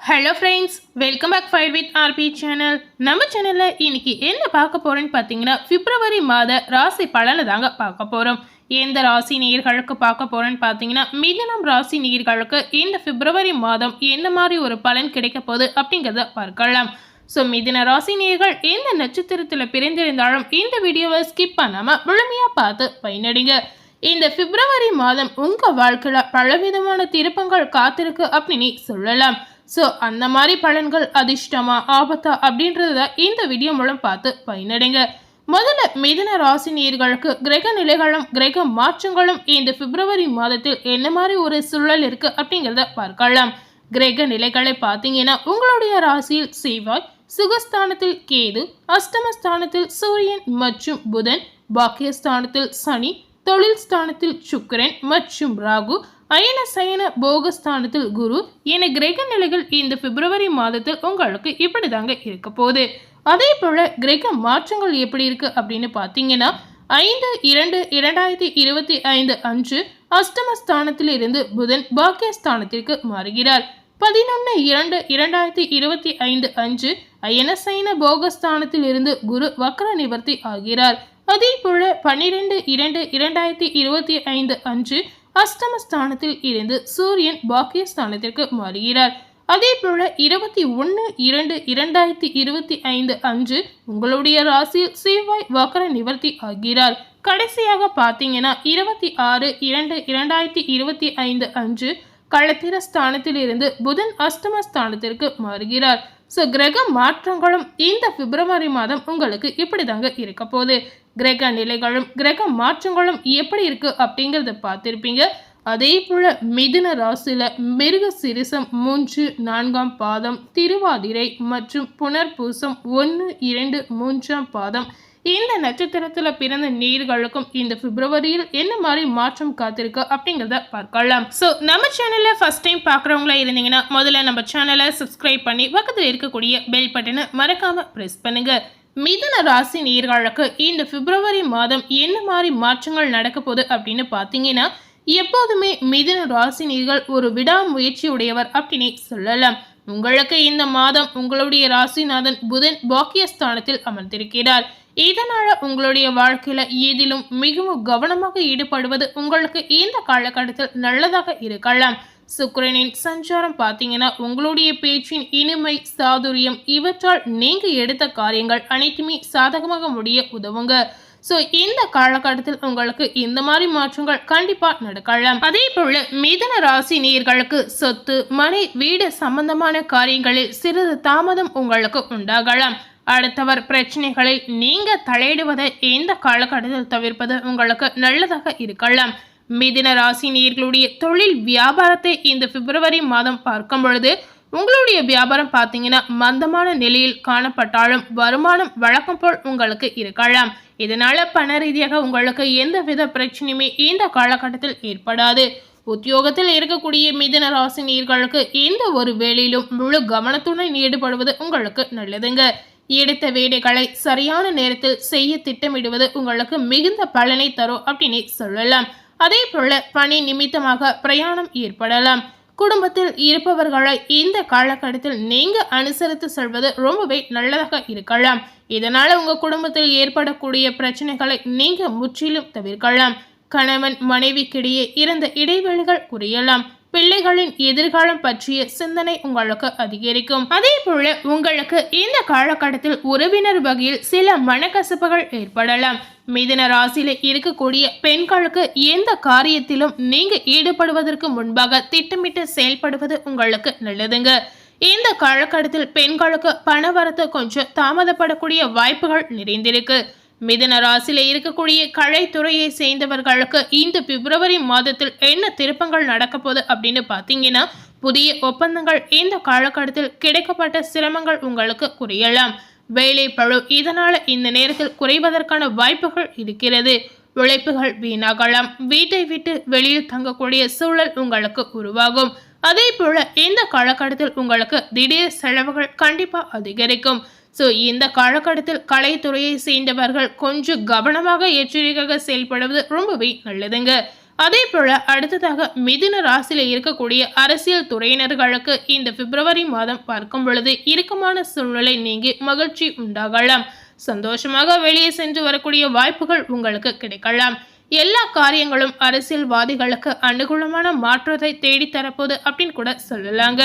Hello friends welcome back five with RP channel நம்ம சேனலில் இன்னைக்கு என்ன பார்க்க போகிறோன்னு பார்த்தீங்கன்னா பிப்ரவரி மாத ராசி பலனை தாங்க பார்க்க போகிறோம் எந்த ராசி நேயர்களுக்கு பார்க்க போகிறோன்னு பார்த்தீங்கன்னா மிதனம் ராசி நேயர்களுக்கு இந்த பிப்ரவரி மாதம் என்ன மாதிரி ஒரு பலன் கிடைக்க போகுது அப்படிங்கிறத பார்க்கலாம். ஸோ மிதின ராசி நேர்கள் எந்த நட்சத்திரத்தில் பிறந்திருந்தாலும் இந்த வீடியோவை ஸ்கிப் பண்ணாமல் முழுமையாக பார்த்து பயனடைங்க. இந்த பிப்ரவரி மாதம் உங்கள் வாழ்க்கையில் பலவிதமான திருப்பங்கள் காத்திருக்கு அப்படின்னு சொல்லலாம். ஸோ அந்த மாதிரி பலன்கள் அதிர்ஷ்டமா ஆபத்தா அப்படின்றத இந்த வீடியோ மூலம் பார்த்து பயனடைங்க. முதல்ல மிதன ராசி நேர்களுக்கு கிரக நிலைகளும் கிரக மாற்றங்களும் இந்த பிப்ரவரி மாதத்தில் என்ன மாதிரி ஒரு சூழல் இருக்கு அப்படிங்கிறத பார்க்கலாம். கிரக நிலைகளை பார்த்தீங்கன்னா உங்களுடைய ராசியில் செவ்வாய் சுகஸ்தானத்தில் கேது அஷ்டமஸ்தானத்தில் சூரியன் மற்றும் புதன் பாக்கியஸ்தானத்தில் சனி தொழில் ஸ்தானத்தில் சுக்கரன் மற்றும் ராகு அயன சயன போகஸ்தானத்தில் குரு என கிரக நிலைகள் இந்த பிப்ரவரி மாதத்தில் உங்களுக்கு இப்படி தாங்க இருக்க போகுது. அதே போல கிரக மாற்றங்கள் எப்படி இருக்கு அப்படின்னு பார்த்தீங்கன்னா ஐந்து இரண்டு இரண்டாயிரத்தி இருபத்தி ஐந்து அன்று அஷ்டமஸ்தானத்தில் இருந்து புதன் பாக்கியஸ்தானத்திற்கு மாறுகிறார். பதினொன்று இரண்டு இரண்டாயிரத்தி இருபத்தி ஐந்து அன்று அயனசைன போகஸ்தானத்தில் இருந்து குரு வக்ர நிவர்த்தி ஆகிறார். அதே போல பன்னிரெண்டு இரண்டு இரண்டாயிரத்தி இருபத்தி ஐந்து அன்று அஷ்டமஸ்தானத்தில் இருந்து சூரியன் பாக்கியஸ்தானத்திற்கு மாறுகிறார். அதே போல இருபத்தி ஒன்று இரண்டு இரண்டாயிரத்தி இருபத்தி ஐந்து அன்று உங்களுடைய ராசியில் செவ்வாய் வக்கர நிவர்த்தி ஆகிறார். கடைசியாக பார்த்தீங்கன்னா இருபத்தி ஆறு இரண்டு இரண்டாயிரத்தி இருபத்தி ஐந்து அன்று களத்திர ஸ்தானத்தில் இருந்து புதன் அஷ்டம ஸ்தானத்திற்கு மாறுகிறார். ஸோ கிரக மாற்றங்களும் இந்த பிப்ரவரி மாதம் உங்களுக்கு இப்படி தாங்க இருக்க போகுது. கிரக நிலைகளும் கிரக மாற்றங்களும் எப்படி இருக்கு அப்படிங்கிறத பார்த்துருப்பீங்க. அதே போல மிதுன ராசியில மிருக சிரிசம் மூன்று நான்காம் பாதம் திருவாதிரை மற்றும் புனர்பூசம் ஒன்று இரண்டு மூன்றாம் பாதம். இந்த நட்சத்திரத்துல பிறந்த நீர்களுக்கும் இந்த பிப்ரவரியில் என்ன மாதிரி மாற்றம் காத்திருக்கு அப்படிங்கிறத பார்க்கலாம். ஸோ நம்ம சேனல்ல ஃபர்ஸ்ட் டைம் பார்க்குறவங்களா இருந்தீங்கன்னா முதல்ல நம்ம சேனலை சப்ஸ்கிரைப் பண்ணி பக்கத்தில் இருக்கக்கூடிய பெல் பட்டனை மறக்காம ப்ரெஸ் பண்ணுங்க. மிதன ராசி நீர்களுக்கு இந்த பிப்ரவரி மாதம் என்ன மாதிரி மாற்றங்கள் நடக்க போகுது அப்படின்னு பார்த்தீங்கன்னா எப்போதுமே மிதன ராசி நீர்கள் ஒரு விடாமுயற்சி உடையவர் அப்படின்னு சொல்லலாம். உங்களுக்கு இந்த மாதம் உங்களுடைய ராசிநாதன் புதன் பாக்கியஸ்தானத்தில் அமர்ந்திருக்கிறார். இதனால் உங்களுடைய வாழ்க்கையில் ஏதிலும் மிகவும் கவனமாக ஈடுபடுவது உங்களுக்கு இந்த காலகட்டத்தில் நல்லதாக இருக்கலாம். சுக்கிரனின் சஞ்சாரம் பார்த்தீங்கன்னா உங்களுடைய பேச்சின் இனிமை சாதுரியம் இவற்றால் நீங்க எடுத்த காரியங்கள் அனைத்துமே சாதகமாக முடிய உதவுங்க. ஸோ இந்த காலகட்டத்தில் உங்களுக்கு இந்த மாதிரி மாற்றங்கள் கண்டிப்பாக நடக்கலாம். அதே போல மிதன ராசி நேர்களுக்கு சொத்து மனை வீடு சம்பந்தமான காரியங்களில் சிறிது தாமதம் உங்களுக்கு உண்டாகலாம். அடுத்தவர் பிரச்சனைகளில் நீங்க தலையிடுவதை இந்த காலகட்டத்தில் தவிர்ப்பது உங்களுக்கு நல்லதாக இருக்கலாம். மிதின ராசி நேர்களுடைய தொழில் வியாபாரத்தை இந்த பிப்ரவரி மாதம் பார்க்கும் பொழுது உங்களுடைய வியாபாரம் பார்த்தீங்கன்னா மந்தமான நிலையில் காணப்பட்டாலும் வருமானம் வழக்கம் போல் உங்களுக்கு இருக்கலாம். இதனால பண ரீதியாக உங்களுக்கு எந்த வித பிரச்சனையுமே இந்த காலகட்டத்தில் ஏற்படாது. உத்தியோகத்தில் இருக்கக்கூடிய மிதன ராசி நீர்களுக்கு எந்த ஒரு வேலையிலும் முழு கவனத்துடன் ஈடுபடுவது உங்களுக்கு நல்லதுங்க. எடுத்த வேலைகளை சரியான நேரத்தில் செய்ய திட்டமிடுவது உங்களுக்கு மிகுந்த பலனை தரும் அப்படின்னு சொல்லலாம். அதே போல பணி நிமித்தமாக பிரயாணம் ஏற்படலாம். குடும்பத்தில் இருப்பவர்களை இந்த காலகட்டத்தில் நீங்க அனுசரித்து செல்வது ரொம்பவே நல்லதாக இருக்கலாம். இதனால உங்க குடும்பத்தில் ஏற்படக்கூடிய பிரச்சனைகளை நீங்க முற்றிலும் தவிர்க்கலாம். கணவன் மனைவிக்கிடையே இருந்த இடைவெளிகள் குறையலாம். பிள்ளைகளின் எதிர்காலம் பற்றிய சிந்தனை உங்களுக்கு அதிகரிக்கும். அதே போல உங்களுக்கு இந்த காலகட்டத்தில் உறவினர் வகையில் சில மனக்கசப்புகள் ஏற்படலாம். மிதன ராசியில இருக்கக்கூடிய பெண்களுக்கு எந்த காரியத்திலும் நீங்க ஈடுபடுவதற்கு முன்பாக திட்டமிட்டு செயல்படுவது உங்களுக்கு நல்லதுங்க. இந்த காலகட்டத்தில் பெண்களுக்கு பணவரத்து கொஞ்சம் தாமதப்படக்கூடிய வாய்ப்புகள் நிறைந்திருக்கு. மிதன ராசியில் இருக்கக்கூடிய கலைத்துறையை சேர்ந்தவர்களுக்கு இந்த பிப்ரவரி மாதத்தில் என்ன திருப்பங்கள் நடக்க போகுது அப்படின்னு பார்த்தீங்கன்னா புதிய ஒப்பந்தங்கள் இந்த காலகட்டத்தில் கிடைக்கப்பட்ட சிரமங்கள் உங்களுக்கு குறையலாம். வேலை பழு இதனால் இந்த நேரத்தில் குறைவதற்கான வாய்ப்புகள் இருக்கிறது. உழைப்புகள் வீணாகலாம். வீட்டை விட்டு வெளியில் தங்கக்கூடிய சூழல் உங்களுக்கு உருவாகும். அதே போல இந்த காலகட்டத்தில் உங்களுக்கு திடீர் செலவுகள் கண்டிப்பாக அதிகரிக்கும். ஸோ இந்த காலகட்டத்தில் கலைத்துறையை சேர்ந்தவர்கள் கொஞ்சம் கவனமாக எச்சரிக்கையாக செயல்படுவது ரொம்பவே நல்லதுங்க. அதே போல அடுத்ததாக மிதுன ராசியில் இருக்கக்கூடிய அரசியல் துறையினர்களுக்கு இந்த பிப்ரவரி மாதம் பார்க்கும் பொழுது இறுக்கமான சூழ்நிலை நீங்கி மகிழ்ச்சி உண்டாகலாம். சந்தோஷமாக வெளியே சென்று வரக்கூடிய வாய்ப்புகள் உங்களுக்கு கிடைக்கலாம். எல்லா காரியங்களும் அரசியல்வாதிகளுக்கு அனுகூலமான மாற்றத்தை தேடித்தரப்போது அப்படின்னு கூட சொல்லலாங்க.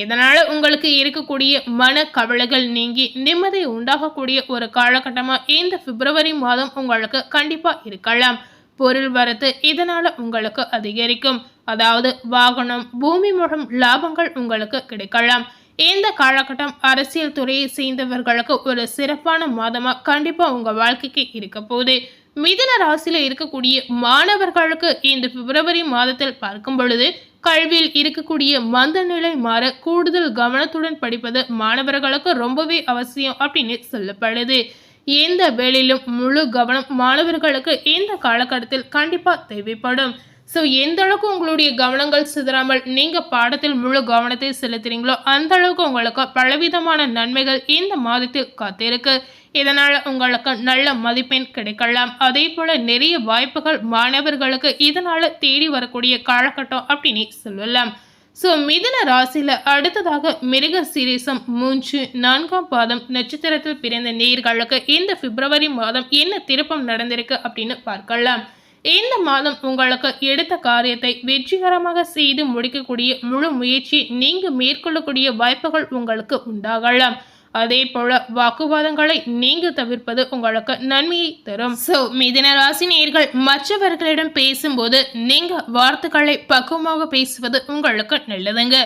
இதனால் உங்களுக்கு இருக்கக்கூடிய மன கவலைகள் நீங்கி நிம்மதி உண்டாகக்கூடிய ஒரு காலகட்டமாக இந்த பிப்ரவரி மாதம் உங்களுக்கு கண்டிப்பாக இருக்கலாம். பொருள் வரத்து இதனால் உங்களுக்கு அதிகரிக்கும். அதாவது வாகனம் பூமி மூலம் லாபங்கள் உங்களுக்கு கிடைக்கலாம். இந்த காலகட்டம் அரசியல் துறையை சேர்ந்தவர்களுக்கு ஒரு சிறப்பான மாதமாக கண்டிப்பாக உங்கள் வாழ்க்கைக்கு இருக்க போகுது. மிதன ராசியில் இருக்கக்கூடிய மாணவர்களுக்கு இந்த பிப்ரவரி மாதத்தில் பார்க்கும் பொழுது கல்வியில் இருக்கக்கூடிய மந்த நிலை மாற கூடுதல் கவனத்துடன் படிப்பது மாணவர்களுக்கு ரொம்பவே அவசியம் அப்படின்னு சொல்லப்படுது. எந்த வேலையிலும் முழு கவனம் மாணவர்களுக்கு இந்த காலகட்டத்தில் கண்டிப்பாக தேவைப்படும். ஸோ எந்த அளவுக்கு உங்களுடைய கவனங்கள் சிதறாமல் நீங்கள் பாடத்தில் முழு கவனத்தை செலுத்துறீங்களோ அந்த அளவுக்கு உங்களுக்கு பலவிதமான நன்மைகள் இந்த மாதத்தில் காத்திருக்கு. இதனால் உங்களுக்கு நல்ல மதிப்பெண் கிடைக்கலாம். அதே போல நிறைய வாய்ப்புகள் மாணவர்களுக்கு இதனால் தேடி வரக்கூடிய காலகட்டம் அப்படின்னு சொல்லலாம். ஸோ மிதன ராசியில் அடுத்ததாக மிருக சீரிசம் மூன்று நான்காம் பாதம் நட்சத்திரத்தில் பிறந்த நேர்களுக்கு இந்த பிப்ரவரி மாதம் என்ன திருப்பம் நடந்திருக்கு அப்படின்னு பார்க்கலாம். இந்த மாதம் உங்களுக்கு எடுத்த காரியத்தை வெற்றிகரமாக செய்து முடிக்கக்கூடிய முழு முயற்சி நீங்கள் மேற்கொள்ளக்கூடிய வாய்ப்புகள் உங்களுக்கு உண்டாகலாம். அதே போல வாக்குவாதங்களை நீங்க தவிர்ப்பது உங்களுக்கு நன்மையை தரும். சோ மிதின ராசி நேர்கள் மற்றவர்களிடம் பேசும்போது நீங்க வார்த்தைகளை பக்குவமாக பேசுவது உங்களுக்கு நல்லதுங்க.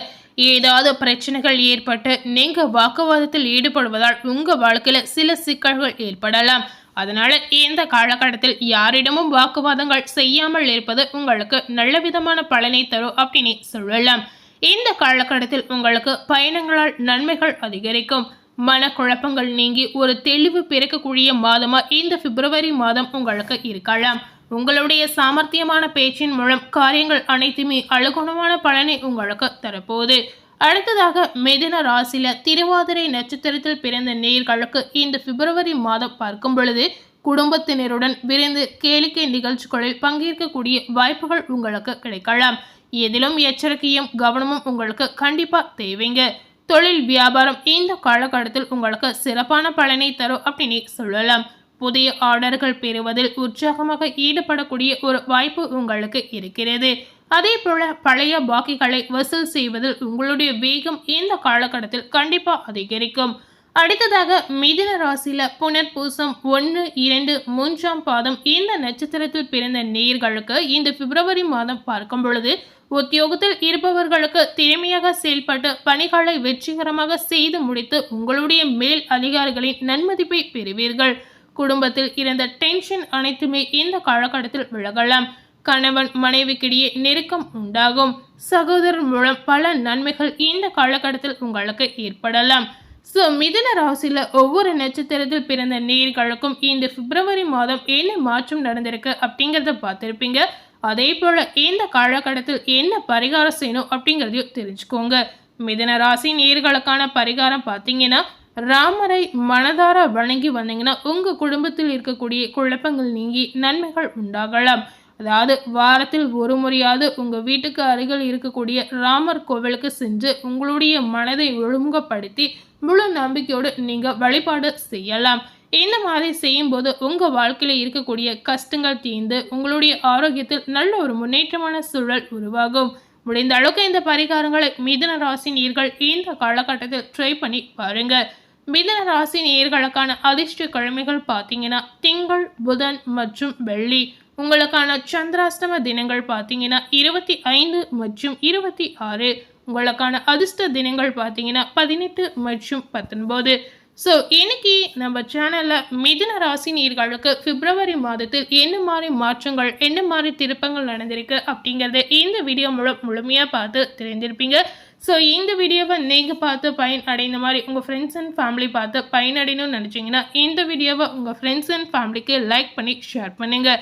ஏதாவது பிரச்சனைகள் ஏற்பட்டு நீங்க வாக்குவாதத்தில் ஈடுபடுவதால் உங்க வாழ்க்கையில சில சிக்கல்கள் ஏற்படலாம். அதனால இந்த காலகட்டத்தில் யாரிடமும் வாக்குவாதங்கள் செய்யாமல் இருப்பது உங்களுக்கு நல்ல விதமான பலனை தரும் அப்படின்னு சொல்லலாம். இந்த காலகட்டத்தில் உங்களுக்கு பயணங்களால் நன்மைகள் அதிகரிக்கும். மனக்குழப்பங்கள் நீங்கி ஒரு தெளிவு பிறக்கக்கூடிய மாதமாக இந்த பிப்ரவரி மாதம் உங்களுக்கு இருக்கலாம். உங்களுடைய சாமர்த்தியமான பேச்சின் மூலம் காரியங்கள் அனைத்துமே அழகுணமான பலனை உங்களுக்கு தரப்போகுது. அடுத்ததாக மிதன ராசியில் திருவாதிரை நட்சத்திரத்தில் பிறந்த நேர்களுக்கு இந்த பிப்ரவரி மாதம் பார்க்கும் பொழுது குடும்பத்தினருடன் விரைந்து கேளிக்கை நிகழ்ச்சிகளில் பங்கேற்கக்கூடிய வாய்ப்புகள் உங்களுக்கு கிடைக்கலாம். எதிலும் எச்சரிக்கையும் கவனமும் உங்களுக்கு கண்டிப்பாக தேவைங்க. தொழில் வியாபாரம் இந்த காலகட்டத்தில் உங்களுக்கு சிறப்பான பலனை தரும் அப்படின்னு சொல்லலாம். புதிய ஆர்டர்கள் பெறுவதில் உற்சாகமாக ஈடுபடக்கூடிய ஒரு வாய்ப்பு உங்களுக்கு இருக்கிறது. அதே போல பழைய பாக்கிகளை வசூல் செய்வதில் உங்களுடைய வேகம் இந்த காலகட்டத்தில் கண்டிப்பாக அதிகரிக்கும். அடுத்ததாக மிதுன ராசியில புனர்பூசம் ஒன்று இரண்டு மூன்றாம் பாதம் இந்த நட்சத்திரத்தில் பிறந்த நேர்களுக்கு இந்த பிப்ரவரி மாதம் பார்க்கும் பொழுது உத்தியோகத்தில் இருப்பவர்களுக்கு திறமையாக செயல்பட்டு பணிகளை வெற்றிகரமாக செய்து முடித்து உங்களுடைய மேல் அதிகாரிகளின் நன்மதிப்பை பெறுவீர்கள். குடும்பத்தில் இருந்த டென்ஷன் அனைத்துமே இந்த காலகட்டத்தில் விலகலாம். கணவன் மனைவிக்கிடையே நெருக்கம் உண்டாகும். சகோதரர் மூலம் பல நன்மைகள் இந்த காலகட்டத்தில் உங்களுக்கு ஏற்படலாம். ஸோ மிதன ராசியில் ஒவ்வொரு நட்சத்திரத்தில் பிறந்த நேர்களுக்கும் இந்த பிப்ரவரி மாதம் என்ன மாற்றம் நடந்திருக்கு அப்படிங்கிறத பார்த்துருப்பீங்க. அதே போல் இந்த காலகட்டத்தில் என்ன பரிகாரம் செய்யணும் அப்படிங்கிறதையும் தெரிஞ்சுக்கோங்க. மிதன ராசி நேர்களுக்கான பரிகாரம் பார்த்தீங்கன்னா ராமரை மனதார வணங்கி வந்தீங்கன்னா உங்கள் குடும்பத்தில் இருக்கக்கூடிய குழப்பங்கள் நீங்கி நன்மைகள் உண்டாகலாம். அதாவது வாரத்தில் ஒரு முறையாவது உங்கள் வீட்டுக்கு அருகில் இருக்கக்கூடிய ராமர் கோவிலுக்கு சென்று உங்களுடைய மனதை ஒழுங்குபடுத்தி முழு நம்பிக்கையோடு நீங்கள் வழிபாடு செய்யலாம். இந்த மாதிரி செய்யும்போது உங்கள் வாழ்க்கையில் இருக்கக்கூடிய கஷ்டங்கள் தீர்ந்து உங்களுடைய ஆரோக்கியத்தில் நல்ல ஒரு முன்னேற்றமான சூழல் உருவாகும். முடிந்த அளவுக்கு இந்த பரிகாரங்களை மிதன ராசி நீர்கள் இந்த காலகட்டத்தில் ட்ரை பண்ணி பாருங்கள் மிதன ராசி நேர்களுக்கான அதிர்ஷ்ட கிழமைகள் பார்த்தீங்கன்னா திங்கள் புதன் மற்றும் வெள்ளி. உங்களுக்கான சந்திராஷ்டம தினங்கள் பார்த்தீங்கன்னா இருபத்தி ஐந்து மற்றும் இருபத்தி ஆறு. உங்களுக்கான அதிர்ஷ்ட தினங்கள் பார்த்தீங்கன்னா பதினெட்டு மற்றும் பத்தொன்பது. ஸோ இன்னைக்கு நம்ம சேனலில் மிதுன ராசி நீர்களுக்கு பிப்ரவரி மாதத்தில் என்ன மாதிரி மாற்றங்கள் என்ன மாதிரி திருப்பங்கள் நடந்திருக்கு அப்படிங்கிறத இந்த வீடியோ மூலம் முழுமையாக பார்த்து தெரிஞ்சிருப்பீங்க ஸோ இந்த வீடியோவை நீங்கள் பார்த்து பயன் அடைந்த மாதிரி உங்கள் ஃப்ரெண்ட்ஸ் அண்ட் ஃபேமிலி பார்த்து பயனடையணும்னு நினச்சிங்கன்னா இந்த வீடியோவை உங்கள் ஃப்ரெண்ட்ஸ் அண்ட் ஃபேமிலிக்கு லைக் பண்ணி ஷேர் பண்ணுங்கள்